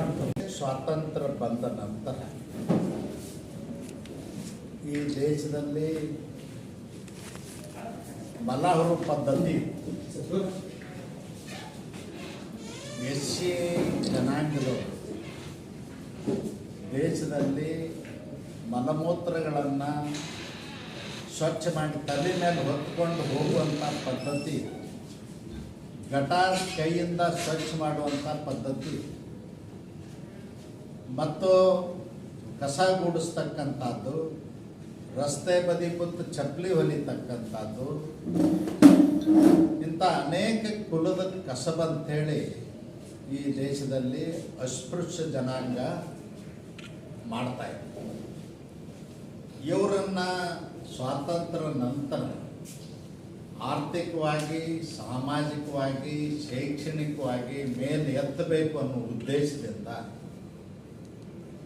ಮಾಡ್ತಾರೆ ಸ್ವಾತಂತ್ರ್ಯ ಬಂದ ನಂತರ ಈ ದೇಶದಲ್ಲಿ ಮಲಹರು ಪದ್ಧತಿ ಎಸ್ ಸಿ ಜನಾಂಗದವರು ದೇಶದಲ್ಲಿ ಮಲಮೂತ್ರಗಳನ್ನು ಸ್ವಚ್ಛ ಮಾಡಿ ತಲೆ ಮೇಲೆ ಹೊತ್ಕೊಂಡು ಹೋಗುವಂಥ ಪದ್ಧತಿ ಗಟಾರ್ ಕೈಯಿಂದ ಸ್ವಚ್ಛ ಮಾಡುವಂಥ ಪದ್ಧತಿ ಮತ್ತು ಕಸ ಗುಡಿಸ್ತಕ್ಕಂಥದ್ದು, ರಸ್ತೆ ಬದಿ ಕೂತು ಚಪ್ಪಲಿ ಹೊಲಿತಕ್ಕಂಥದ್ದು, ಇಂಥ ಅನೇಕ ಕುಲದ ಕಸಬಂಥೇಳಿ ಈ ದೇಶದಲ್ಲಿ ಅಸ್ಪೃಶ್ಯ ಜನಾಂಗ ಮಾಡ್ತಾ ಇವರನ್ನ ಸ್ವಾತಂತ್ರ್ಯ ನಂತರ ಆರ್ಥಿಕವಾಗಿ, ಸಾಮಾಜಿಕವಾಗಿ, ಶೈಕ್ಷಣಿಕವಾಗಿ ಮೇಲೆ ಎತ್ತಬೇಕು ಅನ್ನೋ ಉದ್ದೇಶದಿಂದ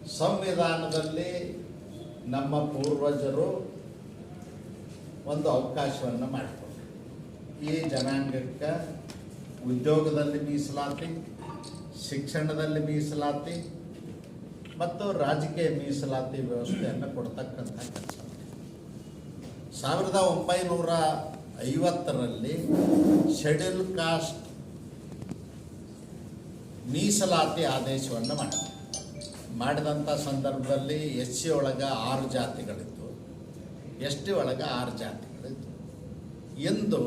ಸಂವಿಧಾನದಲ್ಲಿ ನಮ್ಮ ಪೂರ್ವಜರು ಒಂದು ಅವಕಾಶವನ್ನು ಮಾಡಿಕೊಂಡ್ರು. ಈ ಜನಾಂಗಕ್ಕೆ ಉದ್ಯೋಗದಲ್ಲಿ ಮೀಸಲಾತಿ, ಶಿಕ್ಷಣದಲ್ಲಿ ಮೀಸಲಾತಿ ಮತ್ತು ರಾಜಕೀಯ ಮೀಸಲಾತಿ ವ್ಯವಸ್ಥೆಯನ್ನು ಕೊಡ್ತಕ್ಕಂಥ ಕೆಲಸ. ಸಾವಿರದ ಒಂಬೈನೂರ ಐವತ್ತರಲ್ಲಿ ಶೆಡ್ಯೂಲ್ ಕಾಸ್ಟ್ ಮೀಸಲಾತಿ ಆದೇಶವನ್ನು ಮಾಡಿದೆ ಮಾಡಿದಂಥ ಸಂದರ್ಭದಲ್ಲಿ ಎಸ್ ಸಿ ಒಳಗೆ ಆರು ಜಾತಿಗಳಿತ್ತು. ಎಸ್ ಟಿ ಒಳಗೆ ಆರು ಜಾತಿಗಳಿತ್ತು. ಇಂದು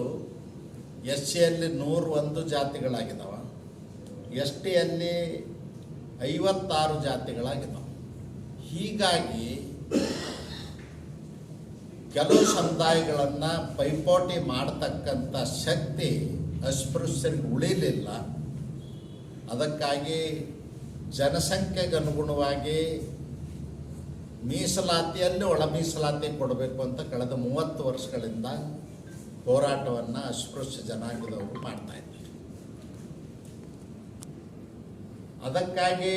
ಎಸ್ ಸಿಯಲ್ಲಿ ನೂರ ಒಂದು ಜಾತಿಗಳಾಗಿದ್ದಾವೆ ಎಸ್ ಟಿಯಲ್ಲಿ ಐವತ್ತಾರು ಜಾತಿಗಳಾಗಿದ್ದಾವೆ ಹೀಗಾಗಿ ಕೆಲವು ಸಮುದಾಯಗಳನ್ನು ಪೈಪೋಟಿ ಮಾಡತಕ್ಕಂಥ ಶಕ್ತಿ ಅಸ್ಪೃಶ್ಯರಿಗೆ ಉಳಿಲಿಲ್ಲ. ಅದಕ್ಕಾಗಿ ಜನಸಂಖ್ಯೆಗೆ ಅನುಗುಣವಾಗಿ ಮೀಸಲಾತಿಯಲ್ಲಿ ಒಳ ಮೀಸಲಾತಿ ಕೊಡಬೇಕು ಅಂತ ಕಳೆದ ಮೂವತ್ತು ವರ್ಷಗಳಿಂದ ಹೋರಾಟವನ್ನು ಅಸ್ಪೃಶ್ಯ ಜನಾಂಗದವರು ಮಾಡ್ತಾ ಇದ್ದಾರೆ. ಅದಕ್ಕಾಗಿ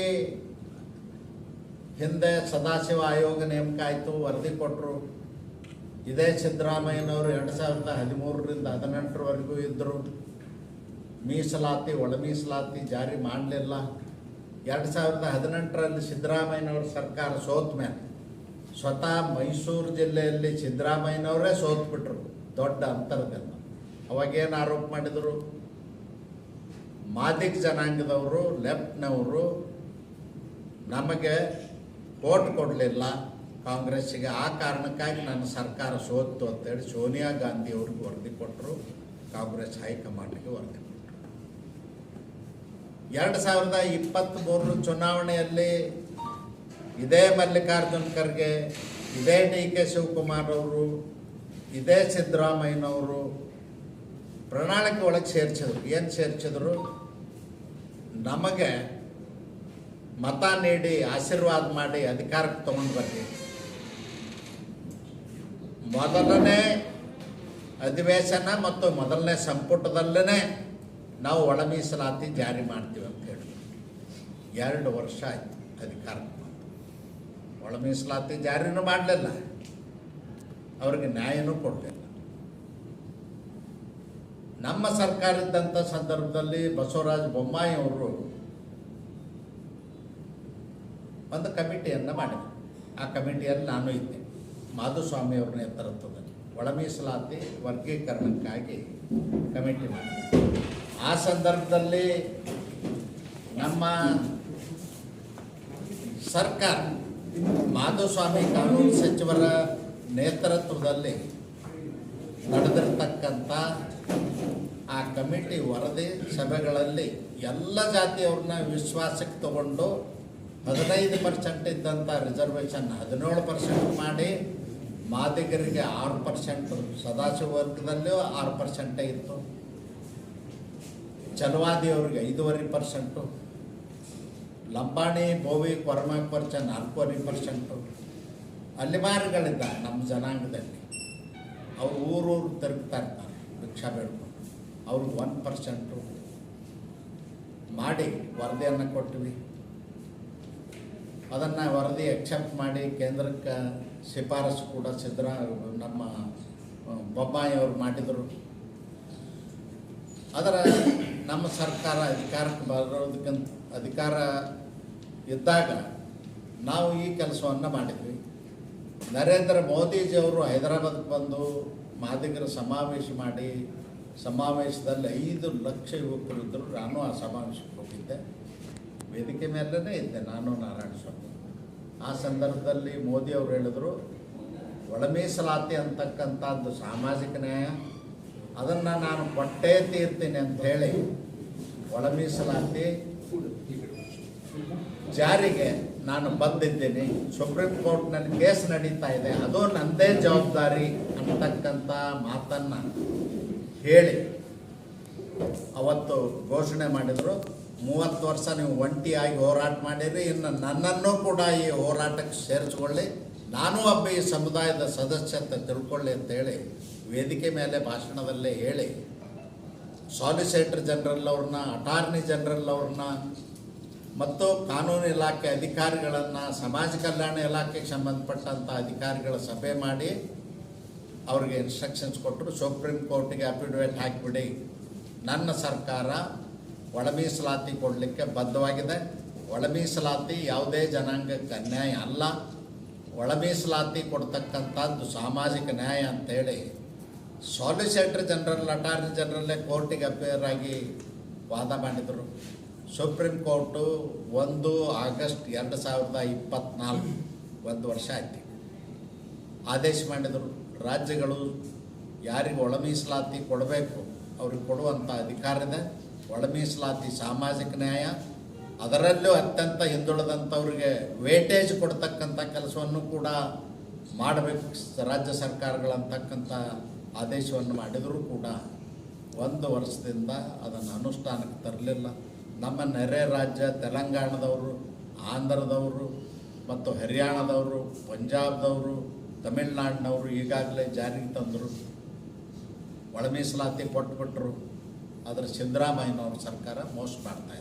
ಹಿಂದೆ ಸದಾಶಿವ ಆಯೋಗ ನೇಮಕ ಆಯಿತು ವರದಿ ಕೊಟ್ಟರು ಇದೇ ಸಿದ್ದರಾಮಯ್ಯನವರು ಎರಡು ಸಾವಿರದ ಹದಿಮೂರರಿಂದ ಹದಿನೆಂಟರವರೆಗೂ ಇದ್ದರು ಮೀಸಲಾತಿ ಒಳ ಮೀಸಲಾತಿ ಜಾರಿ ಮಾಡಲಿಲ್ಲ. ಎರಡು ಸಾವಿರದ ಹದಿನೆಂಟರಲ್ಲಿ ಸಿದ್ದರಾಮಯ್ಯನವ್ರ ಸರ್ಕಾರ ಸೋತ ಮೇಲೆ ಸ್ವತಃ ಮೈಸೂರು ಜಿಲ್ಲೆಯಲ್ಲಿ ಸಿದ್ದರಾಮಯ್ಯನವರೇ ಸೋತ್ಬಿಟ್ರು, ದೊಡ್ಡ ಅಂತರದಿಂದ ಅವಾಗೇನು ಆರೋಪ ಮಾಡಿದರು? ಮಾದಿಗ ಜನಾಂಗದವರು, ಲೆಫ್ಟ್ನವರು ನಮಗೆ ಓಟ್ ಕೊಡಲಿಲ್ಲ. ಕಾಂಗ್ರೆಸ್ಸಿಗೆ ಆ ಕಾರಣಕ್ಕಾಗಿ ನನ್ನ ಸರ್ಕಾರ ಸೋತು ಅಂತೇಳಿ ಸೋನಿಯಾ ಗಾಂಧಿ ಅವ್ರಿಗೆ ವರದಿ ಕೊಟ್ಟರು. ಕಾಂಗ್ರೆಸ್ ಹೈಕಮಾಂಡ್ಗೆ ವರದಿ ಎರಡು ಸಾವಿರದ ಇಪ್ಪತ್ತ್ಮೂರರ ಚುನಾವಣೆಯಲ್ಲಿ ಇದೇ ಮಲ್ಲಿಕಾರ್ಜುನ್ ಖರ್ಗೆ, ಇದೇ ಡಿ ಕೆ ಶಿವಕುಮಾರ್ ಅವರು, ಇದೇ ಸಿದ್ದರಾಮಯ್ಯನವರು ಪ್ರಣಾಳಿಕೆ ಒಳಗೆ ಸೇರಿಸಿದ್ರು. ಏನು ಸೇರಿಸಿದ್ರು? ನಮಗೆ ಮತ ನೀಡಿ, ಆಶೀರ್ವಾದ ಮಾಡಿ ಅಧಿಕಾರಕ್ಕೆ ತಗೊಂಡು ಬರ್ತೀವಿ ಮೊದಲನೇ ಅಧಿವೇಶನ ಮತ್ತು ಮೊದಲನೇ ಸಂಪುಟದಲ್ಲೇ ನಾವು ಒಳ ಮೀಸಲಾತಿ ಜಾರಿ ಮಾಡ್ತೀವಿ ಅಂತ ಹೇಳಿದ್ರು. ಎರಡು ವರ್ಷ ಆಯ್ತು ಅಧಿಕಾರಕ್ಕೆ ಬಂದು. ಒಳ ಮೀಸಲಾತಿ ಜಾರಿನೂ ಮಾಡಲಿಲ್ಲ. ಅವ್ರಿಗೆ ನ್ಯಾಯನೂ ಕೊಡಲಿಲ್ಲ. ನಮ್ಮ ಸರ್ಕಾರ ಇದ್ದಂಥ ಸಂದರ್ಭದಲ್ಲಿ ಬಸವರಾಜ ಬೊಮ್ಮಾಯಿ ಅವರು ಒಂದು ಕಮಿಟಿಯನ್ನು ಮಾಡಿದರು. ಆ ಕಮಿಟಿಯಲ್ಲಿ ನಾನು ಇದ್ದೆ. ಮಾಧುಸ್ವಾಮಿ ಅವ್ರ ನೇತೃತ್ವದಲ್ಲಿ ಒಳ ಮೀಸಲಾತಿ ವರ್ಗೀಕರಣಕ್ಕಾಗಿ ಕಮಿಟಿ ಮಾಡಿದೆ ಆ ಸಂದರ್ಭದಲ್ಲಿ ನಮ್ಮ ಸರ್ಕಾರ, ಮಾಧುಸ್ವಾಮಿ ಕಾನೂನು ಸಚಿವರ ನೇತೃತ್ವದಲ್ಲಿ ನಡೆದಿರ್ತಕ್ಕಂಥ ಆ ಕಮಿಟಿ ವರದಿ ಸಭೆಗಳಲ್ಲಿ ಎಲ್ಲ ಜಾತಿಯವ್ರನ್ನ ವಿಶ್ವಾಸಕ್ಕೆ ತಗೊಂಡು ಹದಿನೈದು ಪರ್ಸೆಂಟ್ ಇದ್ದಂಥ ರಿಸರ್ವೇಷನ್ ಹದಿನೇಳು ಪರ್ಸೆಂಟ್ ಮಾಡಿ, ಮಾದಿಗರಿಗೆ ಆರು ಪರ್ಸೆಂಟು ಸದಾಶಿವ ವರ್ಗದಲ್ಲೂ ಆರು ಪರ್ಸೆಂಟೇ ಇತ್ತು. ಚಲವಾದಿಯವ್ರಿಗೆ ಐದೂವರೆ ಪರ್ಸೆಂಟು, ಲಂಬಾಣಿ, ಬೋವಿ ಕೊರಮಾಕ್ ಪರ್ಚ ನಾಲ್ಕೂವರೆ ಪರ್ಸೆಂಟು. ಅಲೆಮಾರಿಗಳಿಂದ ನಮ್ಮ ಜನಾಂಗದಲ್ಲಿ. ಅವ್ರು ಊರೂರು ತಿರುಗ್ತಾ ಇರ್ತಾರೆ, ಭಿಕ್ಷಾ ಬೇಡ್ಕೊಂಡು. ಅವ್ರಿಗೆ ಒನ್ ಪರ್ಸೆಂಟು ಮಾಡಿ ವರದಿಯನ್ನು ಕೊಟ್ವಿ. ಅದನ್ನು ವರದಿ ಅಕ್ಸೆಪ್ಟ್ ಮಾಡಿ ಕೇಂದ್ರಕ್ಕೆ ಶಿಫಾರಸು ಕೂಡ ಸಿದ್ದರ ನಮ್ಮ ಬೊಮ್ಮಾಯಿ ಅವರು ಮಾಡಿದರು. ಅದರ ನಮ್ಮ ಸರ್ಕಾರ ಅಧಿಕಾರಕ್ಕೆ ಬರೋದಕ್ಕಂತ ಅಧಿಕಾರ ಇದ್ದಾಗ ನಾವು ಈ ಕೆಲಸವನ್ನು ಮಾಡಿದ್ವಿ. ನರೇಂದ್ರ ಮೋದಿಜಿಯವರು ಹೈದರಾಬಾದ್ಗೆ ಬಂದು ಮಾದಿಗರ ಸಮಾವೇಶ ಮಾಡಿ, ಸಮಾವೇಶದಲ್ಲಿ ಐದು ಲಕ್ಷ ಯುವಕರು ಇದ್ದರು. ನಾನು ಆ ಸಮಾವೇಶಕ್ಕೆ ಹೋಗಿದ್ದೆ. ವೇದಿಕೆ ಮೇಲೇ ಇದ್ದೆ. ನಾನು ನಾರಾಯಣ ಸ್ವಾಮಿ. ಆ ಸಂದರ್ಭದಲ್ಲಿ ಮೋದಿ ಅವರು ಹೇಳಿದರು ಒಳ ಮೀಸಲಾತಿ ಅಂತಕ್ಕಂಥದ್ದು ಸಾಮಾಜಿಕ ನ್ಯಾಯ ಅದನ್ನು ನಾನು ಕೊಟ್ಟೇ ತೀರ್ತೀನಿ ಅಂತ ಹೇಳಿ ಒಳ ಮೀಸಲಾತಿ ಜಾರಿಗೆ ನಾನು ಬಂದಿದ್ದೀನಿ. ಸುಪ್ರೀಂ ಕೋರ್ಟ್ನಲ್ಲಿ ಕೇಸ್ ನಡೀತಾ ಇದೆ. ಅದು ನನ್ನದೇ ಜವಾಬ್ದಾರಿ ಅಂತಕ್ಕಂಥ ಮಾತನ್ನು ಹೇಳಿ ಅವತ್ತು ಘೋಷಣೆ ಮಾಡಿದರು. ಮೂವತ್ತು ವರ್ಷ ನೀವು ಒಂಟಿಯಾಗಿ ಹೋರಾಟ ಮಾಡಿರಿ. ಇನ್ನು ನನ್ನನ್ನು ಕೂಡ ಈ ಹೋರಾಟಕ್ಕೆ ಸೇರಿಸ್ಕೊಳ್ಳಿ. ನಾನು ಒಬ್ಬ ಈ ಸಮುದಾಯದ ಸದಸ್ಯತೆ ತಿಳ್ಕೊಳ್ಳಿ ಅಂತೇಳಿ ವೇದಿಕೆ ಮೇಲೆ ಭಾಷಣದಲ್ಲೇ ಹೇಳಿ ಸಾಲಿಸಿಟರ್ ಜನರಲ್ ಅವ್ರನ್ನ ಅಟಾರ್ನಿ ಜನರಲ್ ಅವ್ರನ್ನ, ಮತ್ತು ಕಾನೂನು ಇಲಾಖೆ ಅಧಿಕಾರಿಗಳನ್ನು, ಸಮಾಜ ಕಲ್ಯಾಣ ಇಲಾಖೆಗೆ ಸಂಬಂಧಪಟ್ಟಂಥ ಅಧಿಕಾರಿಗಳ ಸಭೆ ಮಾಡಿ ಅವ್ರಿಗೆ ಇನ್ಸ್ಟ್ರಕ್ಷನ್ಸ್ ಕೊಟ್ಟರು. ಸುಪ್ರೀಂ ಕೋರ್ಟಿಗೆ ಅಫಿಡವಿಟ್ ಹಾಕಿಬಿಡಿ. ನನ್ನ ಸರ್ಕಾರ ಒಳ ಮೀಸಲಾತಿ ಕೊಡಲಿಕ್ಕೆ ಬದ್ಧವಾಗಿದೆ. ಒಳ ಮೀಸಲಾತಿ ಯಾವುದೇ ಜನಾಂಗಕ್ಕೆ ಅನ್ಯಾಯ ಅಲ್ಲ. ಒಳ ಮೀಸಲಾತಿ ಕೊಡ್ತಕ್ಕಂಥದ್ದು ಸಾಮಾಜಿಕ ನ್ಯಾಯ ಅಂತೇಳಿ ಸಾಲಿಸಿಟರ್ ಜನರಲ್, ಅಟಾರ್ನಿ ಜನರಲ್ಲೇ ಕೋರ್ಟಿಗೆ ಅಪೇರ್ ಆಗಿ ವಾದ ಮಾಡಿದರು. ಸುಪ್ರೀಂ ಕೋರ್ಟು ಒಂದು ಆಗಸ್ಟ್ ಎರಡು ಸಾವಿರದ ಇಪ್ಪತ್ತ್ನಾಲ್ಕು ಒಂದು ವರ್ಷ ಆಯ್ತು. ಆದೇಶ ಮಾಡಿದರು. ರಾಜ್ಯಗಳು ಯಾರಿಗೆ ಒಳ ಮೀಸಲಾತಿ ಕೊಡಬೇಕು, ಅವ್ರಿಗೆ ಕೊಡುವಂಥ ಅಧಿಕಾರ ಇದೆ. ಒಳ ಮೀಸಲಾತಿ ಸಾಮಾಜಿಕ ನ್ಯಾಯ. ಅದರಲ್ಲೂ ಅತ್ಯಂತ ಹಿಂದುಳಿದಂಥವ್ರಿಗೆ ವೇಟೇಜ್ ಕೊಡ್ತಕ್ಕಂಥ ಕೆಲಸವನ್ನು ಕೂಡ ಮಾಡಬೇಕು ರಾಜ್ಯ ಸರ್ಕಾರಗಳಂತಕ್ಕಂಥ ಆದೇಶವನ್ನು ಮಾಡಿದರೂ ಕೂಡ ಒಂದು ವರ್ಷದಿಂದ ಅದನ್ನು ಅನುಷ್ಠಾನಕ್ಕೆ ತರಲಿಲ್ಲ. ನಮ್ಮ ನೆರೆ ರಾಜ್ಯ ತೆಲಂಗಾಣದವರು, ಆಂಧ್ರದವರು ಮತ್ತು ಹರಿಯಾಣದವರು, ಪಂಜಾಬ್ದವರು, ತಮಿಳ್ನಾಡಿನವರು ಈಗಾಗಲೇ ಜಾರಿಗೆ ತಂದರು. ಒಳ ಮೀಸಲಾತಿ ಕೊಟ್ಬಿಟ್ರು. ಆದರೆ ಸಿದ್ದರಾಮಯ್ಯನವ್ರ ಸರ್ಕಾರ ಮೋಸ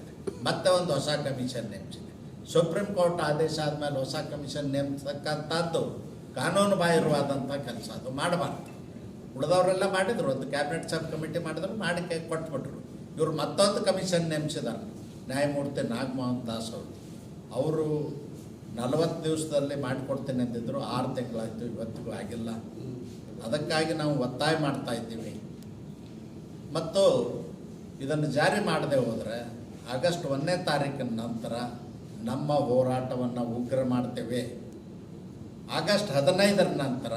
ಇದೆ. ಮತ್ತೆ ಒಂದು ಹೊಸ ಕಮಿಷನ್ ನೇಮಿಸಿದೆ. ಸುಪ್ರೀಂ ಕೋರ್ಟ್ ಆದೇಶ ಆದಮೇಲೆ ಹೊಸ ಕಮಿಷನ್ ನೇಮಿಸತಕ್ಕಂಥದ್ದು ಕಾನೂನು ಬಾಹಿರವಾದಂಥ ಕೆಲಸ. ಅದು ಮಾಡಬಾರ್ದು. ಉಳಿದವರೆಲ್ಲ ಮಾಡಿದರು. ಒಂದು ಕ್ಯಾಬಿನೆಟ್ ಸಬ್ ಕಮಿಟಿ ಮಾಡಿದ್ರು ಮಾಡಿ ಕೈ ಕೊಟ್ಬಿಟ್ರು. ಇವರು ಮತ್ತೊಂದು ಕಮಿಷನ್ ನೇಮಿಸಿದ್ದಾರೆ ನ್ಯಾಯಮೂರ್ತಿ ನಾಗಮೋಹನ್ ದಾಸ್ ಅವರು. ಅವರು ನಲವತ್ತು ದಿವಸದಲ್ಲಿ ಮಾಡಿಕೊಡ್ತೇನೆ ಅಂತಿದ್ರು ಆರು ತಿಂಗಳಾಯಿತು, ಇವತ್ತಿಗೂ ಆಗಿಲ್ಲ. ಅದಕ್ಕಾಗಿ ನಾವು ಒತ್ತಾಯ ಮಾಡ್ತಾ ಇದ್ದೀವಿ. ಮತ್ತು ಇದನ್ನು ಜಾರಿ ಮಾಡದೆ ಹೋದರೆ ಆಗಸ್ಟ್ ಒಂದನೇ ತಾರೀಕಿನ ನಂತರ ನಮ್ಮ ಹೋರಾಟವನ್ನು ಉಗ್ರ ಮಾಡ್ತೇವೆ. ಆಗಸ್ಟ್ ಹದಿನೈದರ ನಂತರ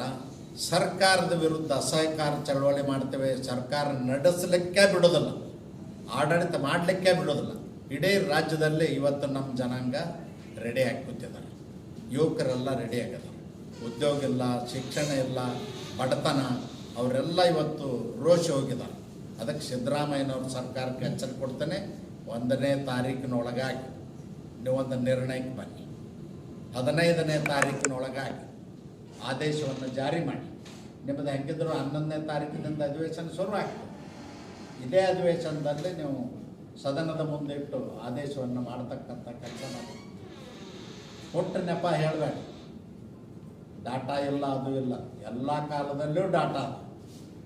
ಸರ್ಕಾರದ ವಿರುದ್ಧ ಅಸಹಕಾರ ಚಳವಳಿ ಮಾಡ್ತೇವೆ. ಸರ್ಕಾರ ನಡೆಸಲಿಕ್ಕೆ ಬಿಡೋದಿಲ್ಲ ಆಡಳಿತ ಮಾಡಲಿಕ್ಕೆ ಬಿಡೋದಿಲ್ಲ ಇಡೀ ರಾಜ್ಯದಲ್ಲಿ ಇವತ್ತು ನಮ್ಮ ಜನಾಂಗ ರೆಡಿ ಕೂತಿದ್ದಾರೆ ಯುವಕರೆಲ್ಲ ರೆಡಿ ಆಗಿದ್ದಾರೆ. ಉದ್ಯೋಗ ಇಲ್ಲ, ಶಿಕ್ಷಣ ಇಲ್ಲ, ಬಡತನ, ಅವರೆಲ್ಲ ಇವತ್ತು ರೋಷ ಹೋಗಿದ್ದಾರೆ. ಅದಕ್ಕೆ ಸಿದ್ದರಾಮಯ್ಯನವ್ರ ಸರ್ಕಾರಕ್ಕೆ ಎಚ್ಚರಿಕೆ ಕೊಡ್ತೇನೆ. ಒಂದನೇ ತಾರೀಕಿನೊಳಗಾಗಿ ನೀವು ಒಂದು ನಿರ್ಣಯಕ್ಕೆ ಬನ್ನಿ. ಹದಿನೈದನೇ ತಾರೀಕಿನೊಳಗಾಗಿ. ಆದೇಶವನ್ನು ಜಾರಿ ಮಾಡಿ. ನಿಮ್ಮದು ಹೆಂಗಿದ್ರು ಹನ್ನೊಂದನೇ ತಾರೀಕಿನಿಂದ ಅಧಿವೇಶನ ಶುರು ಆಗ್ತದೆ ಇದೇ ಅಧಿವೇಶನದಲ್ಲಿ ನೀವು ಸದನದ ಮುಂದೆ ಇಟ್ಟು ಆದೇಶವನ್ನು ಮಾಡತಕ್ಕಂಥ ಕೆಲಸ ಮಾಡಿ. ಕೊಟ್ಟ ನೆಪ ಹೇಳಬೇಡ. ಡಾಟಾ ಇಲ್ಲ, ಅದು ಇಲ್ಲ. ಎಲ್ಲ ಕಾಲದಲ್ಲೂ ಡಾಟಾ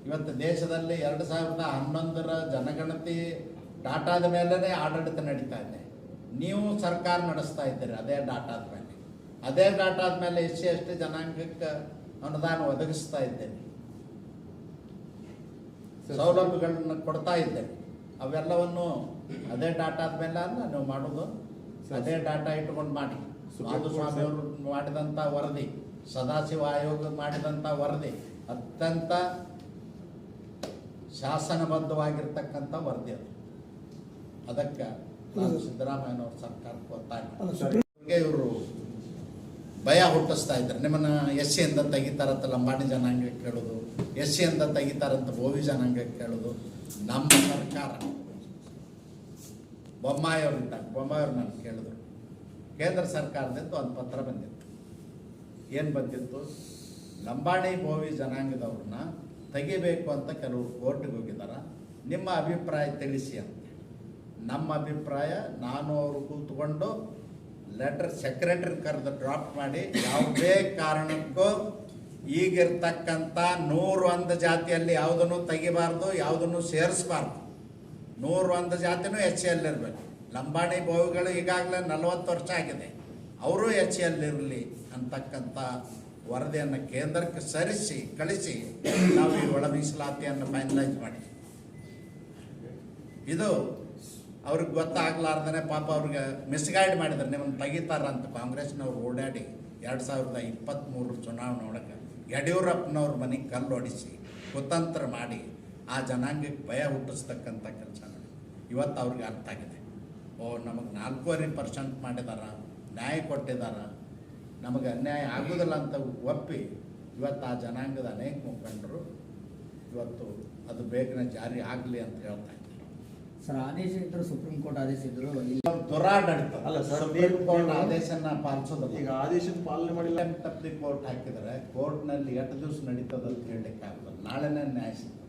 ಇವತ್ತು ದೇಶದಲ್ಲಿ ಎರಡು ಸಾವಿರದ ಹನ್ನೊಂದರ ಜನಗಣತಿ ಡಾಟಾದ ಮೇಲೇ ಆಡಳಿತ ನಡೀತಾ ಇದೆ. ನೀವು ಸರ್ಕಾರ ನಡೆಸ್ತಾ ಇದ್ದೀರಿ, ಅದೇ ಡಾಟಾದ ಮೇಲೆ. ಅದೇ ಡಾಟಾದ ಆದ್ಮೇಲೆ ಎಸ್ ಸಿ ಎಸ್ ಟಿ ಜನಾಂಗಕ್ಕೆ ಅನುದಾನ ಒದಗಿಸ್ತಾ ಇದ್ದೇನೆ. ಸೌಲಭ್ಯಗಳನ್ನ ಕೊಡ್ತಾ ಇದ್ದೇನೆ. ಅವೆಲ್ಲವನ್ನು ಅದೇ ಡಾಟಾ ಆದ್ಮೇಲೆ ಅಲ್ಲ ನೀವು ಮಾಡೋದು. ಅದೇ ಡಾಟಾ ಇಟ್ಕೊಂಡು ಮಾಡಿ. ಮಾಧುಸ್ವಾಮಿ ಅವರು ಮಾಡಿದಂಥ ವರದಿ ಸದಾಶಿವ ಆಯೋಗ ಮಾಡಿದಂತ ವರದಿ ಅತ್ಯಂತ ಶಾಸನಬದ್ಧವಾಗಿರ್ತಕ್ಕಂಥ ವರದಿ ಅದು. ಅದಕ್ಕೆ ನಾನು ಸಿದ್ದರಾಮಯ್ಯನವ್ರ ಸರ್ಕಾರಕ್ಕೆ ಮಾಡ್ತೀನಿ. ಇವರು ಭಯ ಹುಟ್ಟಿಸ್ತಾ ಇದ್ದಾರೆ. ನಿಮ್ಮನ್ನು ಎಸ್ ಸಿ ಅಂತ ತೆಗಿತಾರಂತ ಲಂಬಾಣಿ ಜನಾಂಗಕ್ಕೆ ಕೇಳೋದು. ಎಸ್ ಸಿ ಅಂತ ತೆಗಿತಾರಂತ ಬೋವಿ ಜನಾಂಗಕ್ಕೆ ಕೇಳೋದು. ನಮ್ಮ ಸರ್ಕಾರ. ಬೊಮ್ಮಾಯಿ ಅವ್ರು ಇದ್ದಾಗ ಬೊಮ್ಮಾಯಿ ನಾನು ಕೇಳಿದ್ರು. ಕೇಂದ್ರ ಸರ್ಕಾರದಿಂದ ಒಂದು ಪತ್ರ ಬಂದಿತ್ತು. ಏನು ಬಂದಿತ್ತು? ಲಂಬಾಣಿ ಬೋವಿ ಜನಾಂಗದವ್ರನ್ನ ತೆಗಿಬೇಕು ಅಂತ ಕೆಲವರು ಕೋರ್ಟ್ಗೆ ಹೋಗಿದ್ದಾರೆ ನಿಮ್ಮ ಅಭಿಪ್ರಾಯ ತಿಳಿಸಿ ಅಂತ ನಮ್ಮ ಅಭಿಪ್ರಾಯ ನಾನು ಅವರು ಕೂತ್ಕೊಂಡು ಲೆಟರ್ ಸೆಕ್ರೆಟರಿ ಕರೆದು ಡ್ರಾಪ್ ಮಾಡಿ, ಯಾವುದೇ ಕಾರಣಕ್ಕೂ ಈಗಿರ್ತಕ್ಕಂಥ ನೂರು ಒಂದು ಜಾತಿಯಲ್ಲಿ ಯಾವುದನ್ನು ತೆಗಿಬಾರ್ದು, ಯಾವುದನ್ನು ಸೇರಿಸಬಾರ್ದು. ನೂರು ಒಂದು ಜಾತಿನೂ ಎಚ್ ಎಲ್ ಇರಬೇಕು. ಲಂಬಾಣಿ ಬೋವಿಗಳು ಈಗಾಗಲೇ ನಲವತ್ತು ವರ್ಷ ಆಗಿದೆ. ಅವರು ಎಚ್ ಇರಲಿ ಅಂತಕ್ಕಂಥ ವರದಿಯನ್ನು ಕೇಂದ್ರಕ್ಕೆ ಸರಿಸಿ, ಕಳಿಸಿ, ನಾವು ಈ ಒಳ ಮೀಸಲಾತಿಯನ್ನು ಫೈನಲೈಸ್ ಮಾಡಿ. ಇದು ಅವ್ರಿಗೆ ಗೊತ್ತಾಗ್ಲಾರ್ದೇ ಪಾಪ ಅವ್ರಿಗೆ ಮಿಸ್ಗೈಡ್ ಮಾಡಿದ್ರೆ. ನಿಮ್ಮನ್ನು ತೆಗಿತಾರ ಅಂತ ಕಾಂಗ್ರೆಸ್ನವ್ರು ಓಡಾಡಿ ಎರಡು ಸಾವಿರದ ಇಪ್ಪತ್ತ್ಮೂರು ಚುನಾವಣೆ ಒಳಗೆ ಯಡಿಯೂರಪ್ಪನವ್ರ ಮನೆ ಕಲ್ಲು ಹೊಡಿಸಿ ಕುತಂತ್ರ ಮಾಡಿ ಆ ಜನಾಂಗಕ್ಕೆ ಭಯ ಹುಟ್ಟಿಸ್ತಕ್ಕಂಥ ಕೆಲಸ ಇವತ್ತು ಅವ್ರಿಗೆ ಅರ್ಥ ಆಗಿದೆ. ಓ, ನಮಗೆ ನಾಲ್ಕೂವರೆ ಪರ್ಸೆಂಟ್ ಮಾಡಿದಾರ, ನ್ಯಾಯ ಕೊಟ್ಟಿದ್ದಾರೆ ನಮಗೆ ಅನ್ಯಾಯ ಆಗೋದಿಲ್ಲ ಅಂತ ಒಪ್ಪಿ ಇವತ್ತು ಆ ಜನಾಂಗದ ಅನೇಕ ಮುಖಂಡರು ಇವತ್ತು ಅದು ಬೇಗನೆ ಜಾರಿ ಆಗಲಿ ಅಂತ ಹೇಳ್ತಾ ಇದ್ದಾರೆ ಸರ್ ಆದೇಶ ಇದ್ರು ಸುಪ್ರೀಂ ಕೋರ್ಟ್ ಆದೇಶ ಇದ್ರು ದುರಾಡಳಿತ ಅಲ್ಲ ಸರ್, ಸುಪ್ರೀಂ ಕೋರ್ಟ್ ಆದೇಶನ ಪಾಲಿಸೋದಿಲ್ಲ ಈಗ ಆದೇಶದ ಪಾಲನೆ ಮಾಡಿಲ್ಲ. ತಪ್ಪಿ ಕೋರ್ಟ್ ಹಾಕಿದರೆ ಕೋರ್ಟ್ನಲ್ಲಿ ಎಷ್ಟು ದಿವಸ ನಡೀತದ ಅಂತ ಹೇಳಲಿಕ್ಕೆ ಆಗೋದಿಲ್ಲ ನಾಳೆನೇ ನ್ಯಾಯ ಸಿಗ್ತದೆ.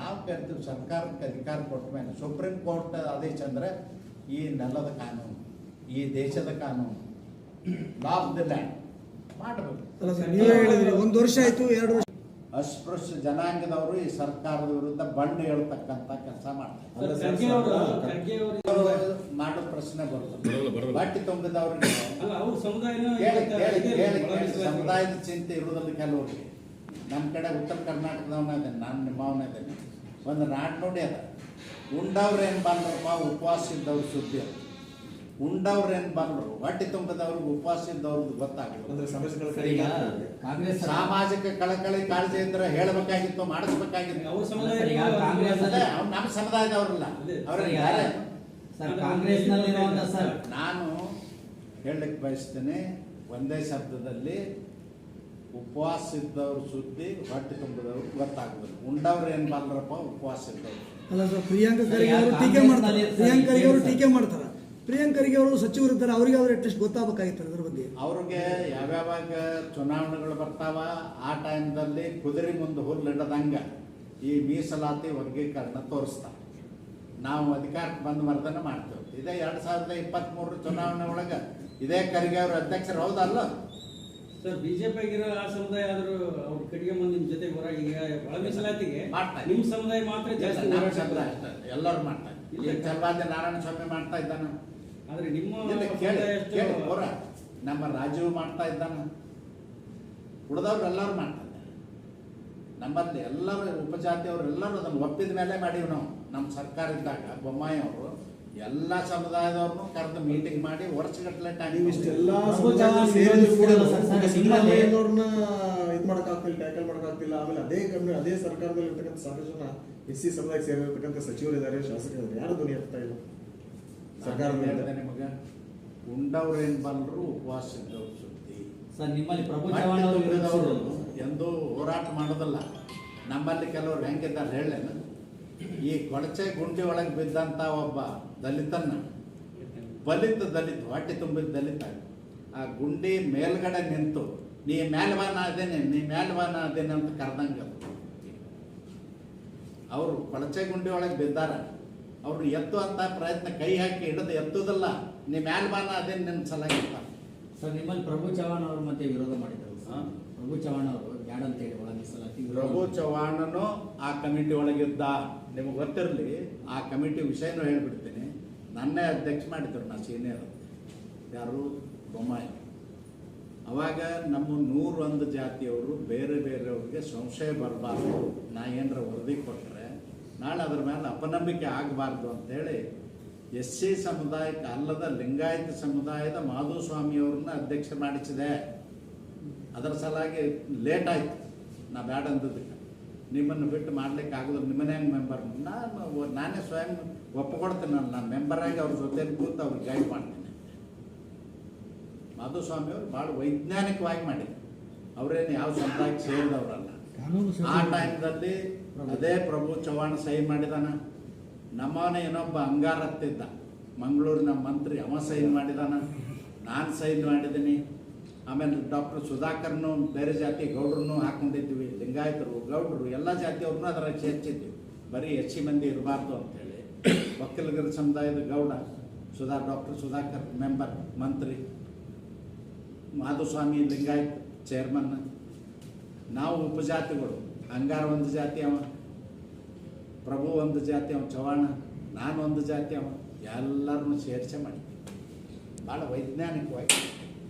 ನಾವು ಕೇಳ್ತೀವಿ ಸರ್ಕಾರಕ್ಕೆ ಅಧಿಕಾರ ಕೊಟ್ಟ ಮೇಲೆ. ಸುಪ್ರೀಂ ಕೋರ್ಟ್ ಆದೇಶ ಅಂದರೆ ಈ ನೆಲದ ಕಾನೂನು ಈ ದೇಶದ ಕಾನೂನು. ಲಾ ಆಫ್ ದ ಲ್ಯಾಂಡ್ ಮಾಡಬೇಕು. ಅಲ್ಲ ಸರ್ ನೀವೇ ಹೇಳಿದ್ರಿ ಒಂದು ವರ್ಷ ಆಯ್ತು ಎರಡು ವರ್ಷ ಅಸ್ಪೃಶ್ಯ ಜನಾಂಗದವರು ಈ ಸರ್ಕಾರದ ವಿರುದ್ಧ ಬಣ್ಣ ಹೇಳ್ತಕ್ಕಂಥ ಕೆಲಸ ಮಾಡ್ತಾರೆ. ಮಾಡೋ ಪ್ರಶ್ನೆ ಬರುತ್ತೆ ಬಟ್ಟೆ ತುಂಬಿದವ್ರಿಗೆ. ಸಮುದಾಯದ ಚಿಂತೆ ಇರುವುದಲ್ಲ ಕೆಲವರಿಗೆ ನಮ್ಮ ಕಡೆ ಉತ್ತರ ಕರ್ನಾಟಕದವನ ಇದ್ದೇನೆ ನಾನು ನಿಮ್ಮವನ ಇದ್ದೇನೆ ಒಂದು ನಾಡು ನೋಡಿ ಅದ. ಉಂಡವ್ರು ಏನು ಬಂದ್ರಪ್ಪ ಉಪವಾಸ ಇದ್ದವ್ರು ಸುದ್ದಿ ಅದು. ಉಂಡವ್ರು ಏನು ಬಂದ್ರು ಹೊಟ್ಟೆ ತುಂಬದವ್ರಿಗೆ ಉಪವಾಸ ಇದ್ದವ್ರದ್ದು ಗೊತ್ತಾಗಲ್ಲ ಅಂದ್ರೆ ಸಮಸ್ಯೆಗಳ ಸರ್ ಕಾಂಗ್ರೆಸ್ ಸರ್- ಸಾಮಾಜಿಕ ಕಳಕಳಿ ಕಾಳಜಿ ಅಂದ್ರೆ ಹೇಳಬೇಕಾಗಿತ್ತು ಮಾಡಿಸ್ಬೇಕಾಗಿತ್ತು. ನಮ್ಮ ಸಮುದಾಯದವ್ರಲ್ಲ. ಅವ್ರ ನಾನು ಹೇಳಕ್ ಬಯಸ್ತೇನೆ ಒಂದೇ ಶಬ್ದದಲ್ಲಿ ಉಪವಾಸ ಇದ್ದವ್ರ ಸುದ್ದಿ ಹೊಟ್ಟೆ ತುಂಬದವ್ರು ಗೊತ್ತಾಗ್ಬೋದು. ಉಂಡವ್ರು ಏನ್ ಬಂದ್ರಪ್ಪ ಉಪವಾಸ ಇದ್ದವ್ರು. ಅಲ್ಲ ಸರ್ ಪ್ರಿಯಾಂಕ ಅವರು ಟೀಕೆ ಮಾಡ್ತಾರೆ. ಕಾಂಗ್ರೆಸ್ನಲ್ಲಿ ಪ್ರಿಯಾಂಕ ಖರ್ಗೆ ಅವರು ಸಚಿವರಿದ್ದಾರೆ ಟೀಕೆ ಮಾಡ್ತಾರೆ ಪ್ರಿಯಾಂಕ ಸಚಿವರು ಇರ್ತಾರೆ ಅವರಿಗೆ ಅವ್ರು ಅಟ್ಲೀಸ್ಟ್ ಗೊತ್ತಾಗಬೇಕಾಗಿತ್ತು ಅದ್ರ ಬಗ್ಗೆ. ಅವ್ರಿಗೆ ಯಾವ್ಯಾವಾಗ ಚುನಾವಣೆಗಳು ಬರ್ತಾವ ಆ ಟೈಮ್ದಲ್ಲಿ ಕುದುರೆ ಮುಂದೆ ಹುಲ್ಲು ಇಡದಂಗ ಈ ಮೀಸಲಾತಿ ವರ್ಗೀಕರಣ ತೋರಿಸ್ತಾರೆ. ನಾವು ಅಧಿಕಾರಕ್ಕೆ ಬಂದು ಮರ್ದನ ಮಾಡ್ತೇವೆ. ಇದೇ ಎರಡು ಸಾವಿರದ ಇಪ್ಪತ್ತ್ಮೂರರ ಚುನಾವಣೆ ಒಳಗೆ ಇದೇ ಖರ್ಗೆ ಅವರು ಅಧ್ಯಕ್ಷರು ಹೌದಲ್ಲ ಸರ್ ಬಿಜೆಪಿ ಆಗಿರೋ ಆ ಸಮುದಾಯ ಆದರೂ ಅವ್ರ ಕಡೆಗೆ ಬಂದು ನಿಮ್ ಜೊತೆ ಹೊರ ಈಗ ಒಳ ಮೀಸಲಾತಿಗೆ ಮಾಡ್ತಾರೆ ನಿಮ್ಮ ನಿಮ್ ಸಮುದಾಯ ಮಾತ್ರ ಜಾಸ್ತಿ ನಾರಾಯಣ ಹೋರಾಟ ಸಮುದಾಯ ಅಷ್ಟೇ. ಎಲ್ಲರೂ ಮಾಡ್ತಾರೆ ಇಲ್ಲಿ. ಈಗ ಚಲ್ವಾದಿ ನಾರಾಯಣ ಸ್ವಾಮಿ ಮಾಡ್ತಾ ಇದ್ದಾನ. ಆದ್ರೆ ನಿಮ್ಮ ಹೋರ ನಮ್ಮ ರಾಜೀವ್ ಮಾಡ್ತಾ ಇದ್ದಾನ. ಉಳಿದವ್ರು ಎಲ್ಲರೂ ಮಾಡ್ತಾ ಇದ್ದಾರೆ. ನಮ್ಮಲ್ಲಿ ಎಲ್ಲರೂ ಉಪಜಾತಿಯವರು ಎಲ್ಲರೂ ಅದನ್ನು ಒಪ್ಪಿದ ಮೇಲೆ ಮಾಡೀವಿ ನಾವು. ನಮ್ಮ ಸರ್ಕಾರ ಇದ್ದಾಗ ಬೊಮ್ಮಾಯಿ ಅವರು ಎಲ್ಲ ಸಮುದಾಯದವ್ರನ್ನು ಕರೆದು ಮೀಟಿಂಗ್ ಮಾಡಿ ವರ್ಷಗಟ್ಟಲೆ ಟೈಮ್ ನೀವು ಇಷ್ಟೆಲ್ಲ ಇದು ಮಾಡಕ್ಕಾಗ್ತಿಲ್ಲ ಟ್ಯಾಕಲ್ ಮಾಡೋಕ್ಕಾಗ್ತಿಲ್ಲ ಆಮೇಲೆ ಅದೇ ಕಮ್ಮಿ ಅದೇ ಸರ್ಕಾರದಲ್ಲಿ ಇರ್ತಕ್ಕಂಥ ಸಾಕಷ್ಟು ಜನ ಎಸ್ ಸಿ ಸಮುದಾಯಕ್ಕೆ ಸೇರಿರ್ತಕ್ಕಂಥ ಸಚಿವರಿದ್ದಾರೆ ಶಾಸಕರಿದ್ದಾರೆ ಯಾರು ಧ್ವನಿ ಹಾಕ್ತಾ ಇಲ್ಲ? ಸರ್ಕಾರದ ನಿಮಗೆ ಉಂಡವ್ರು ಏನು ಬಂದ್ರು ಉಪವಾಸ ಇದ್ದವ್ರು ಸುದ್ದಿ. ಸರ್ ನಿಮ್ಮಲ್ಲಿ ಪ್ರಭು ಚವ್ಹಾಣ್ ಅವರು. ಎಂದೂ ಹೋರಾಟ ಮಾಡೋದಲ್ಲ. ನಮ್ಮಲ್ಲಿ ಕೆಲವರು ಹೆಂಗಿದ್ದಾರೆ ಹೇಳೇನು ಈ ಕೊಳಚೆ ಗುಂಡಿ ಒಳಗೆ ಬಿದ್ದಂತ ಒಬ್ಬ ದಲಿತನ್ನ ಬಲಿತ ದಲಿತ ಹೊಟ್ಟೆ ತುಂಬಿದ ದಲಿತ. ಆ ಗುಂಡಿ ಮೇಲ್ಗಡೆ ನಿಂತು ನೀ ಮೇಲ್ವಾನ ಅದೇನೆ ನೀ ಮೇಲ್ವಾನ ಅದೇನೆ ಅಂತ ಕರೆದಂಗೆ ಅವರು ಕೊಳಚೆ ಗುಂಡಿ ಒಳಗೆ ಬಿದ್ದಾರ. ಅವ್ರು ಎತ್ತು ಅಂತ ಪ್ರಯತ್ನ ಕೈ ಹಾಕಿ ಹಿಡಿದು ಎತ್ತುದಲ್ಲ ನಿಮ್ಮ ಮ್ಯಾಲ್ಮಾನ ಅದೇನು ನಿಮ್ಮ ಸಲ ಇರ್ತಾರೆ ಸರ್ ನಿಮ್ಮಲ್ಲಿ ಪ್ರಭು ಚವ್ಹಾಣ್ ಅವರು ಮತ್ತೆ ವಿರೋಧ ಮಾಡಿದ್ರು. ಪ್ರಭು ಚವ್ಹಾಣ್ ಅವರು ಬ್ಯಾಡ ಅಂತ ಹೇಳಿ ಒಳಗೆ ಸಲ ವಿರೋಧ ಪ್ರಭು. ಚವ್ಹಾಣನು ಆ ಕಮಿಟಿ ಒಳಗಿದ್ದ ನಿಮಗೆ ಗೊತ್ತಿರಲಿ ಆ ಕಮಿಟಿ ವಿಷಯನೂ ಹೇಳ್ಬಿಡ್ತೀನಿ. ನನ್ನೇ ಅಧ್ಯಕ್ಷ ಮಾಡಿದ್ರು ನಾ ಸೀನಿಯರ್ ಯಾರು? ಬೊಮ್ಮಾಯಿ. ಅವಾಗ ನಮ್ಮ ನೂರೊಂದು ಜಾತಿಯವರು ಬೇರೆ ಬೇರೆಯವ್ರಿಗೆ ಸಂಶಯ ಬರಬಾರ್ದು. ನಾ ಏನರ ವರದಿ ಕೊಟ್ಟರೆ ನಾಳೆ ಅದ್ರ ಮೇಲೆ ಅಪನಂಬಿಕೆ ಆಗಬಾರ್ದು ಅಂತೇಳಿ ಎಸ್ ಸಿ ಸಮುದಾಯಕ್ಕೆ ಅಲ್ಲದ ಲಿಂಗಾಯತ ಸಮುದಾಯದ ಮಾಧುಸ್ವಾಮಿಯವ್ರನ್ನ ಅಧ್ಯಕ್ಷ ಮಾಡಿಸಿದೆ. ಅದರ ಸಲಾಗಿ ಲೇಟ್ ಆಯ್ತು. ನಾ ಬ್ಯಾಡ ಅಂದದಕ್ಕೆ ನಿಮ್ಮನ್ನು ಬಿಟ್ಟು ಮಾಡ್ಲಿಕ್ಕೆ ಆಗೋದು ನಿಮ್ಮನೇ ಹೆಂಗೆ ಮೆಂಬರ್ ನಾನು ನಾನೇ ಸ್ವಯಂ ಒಪ್ಪಿಕೊಡ್ತೀನಿ ನಾನು ನಾನು ಮೆಂಬರಾಗಿ ಅವ್ರ ಜೊತೆ ಕೂತು ಅವ್ರಿಗೆ ಗೈಡ್ ಮಾಡ್ತೀನಿ. ಮಾಧುಸ್ವಾಮಿ ಅವರು ಭಾಳ ವೈಜ್ಞಾನಿಕವಾಗಿ ಮಾಡಿದ್ರು. ಅವರೇನು ಯಾವ ಸಮುದಾಯಕ್ಕೆ ಸೇರಿದವರಲ್ಲ. ಆ ಟೈಮ್ದಲ್ಲಿ ಅದೇ ಪ್ರಭು ಚವ್ಹಾಣ್ ಸಹಿ ಮಾಡಿದಾನ. ನಮ್ಮವನೇ ಏನೊಬ್ಬ ಅಂಗಾರತ್ತಿದ್ದ ಮಂಗಳೂರಿನ ಮಂತ್ರಿ, ಅವ ಸೈನ್ ಮಾಡಿದಾನ. ನಾನು ಸೈನ್ ಮಾಡಿದ್ದೀನಿ. ಆಮೇಲೆ ಡಾಕ್ಟರ್ ಸುಧಾಕರ್ನು ಬೇರೆ ಜಾತಿ ಗೌಡ್ರನ್ನು ಹಾಕೊಂಡಿದ್ವಿ. ಲಿಂಗಾಯತರು, ಗೌಡ್ರು, ಎಲ್ಲ ಜಾತಿಯವ್ರನ್ನೂ ಅದರ ಸೇರ್ಸಿದ್ವಿ. ಬರೀ ಎಚ್ ಸಿ ಮಂದಿ ಇರಬಾರ್ದು ಅಂತೇಳಿ. ಒಕ್ಕಲಿಗರ ಸಮುದಾಯದ ಗೌಡ, ಸುಧಾ, ಡಾಕ್ಟರ್ ಸುಧಾಕರ್ ಮೆಂಬರ್, ಮಂತ್ರಿ. ಮಾಧುಸ್ವಾಮಿ ಲಿಂಗಾಯತ್ ಚೇರ್ಮನ್ ನಾವು ಉಪಜಾತಿಗಳು. ಅಂಗಾರ ಒಂದು ಜಾತಿ ಅವ, ಪ್ರಭು ಒಂದು ಜಾತಿ ಅವ, ಚವಾಣ, ನಾನು ಒಂದು ಜಾತಿ ಅವ, ಎಲ್ಲರನ್ನು ಸೇರಿಸೆ ಮಾಡಿ ಭಾಳ ವೈಜ್ಞಾನಿಕವಾಗಿ.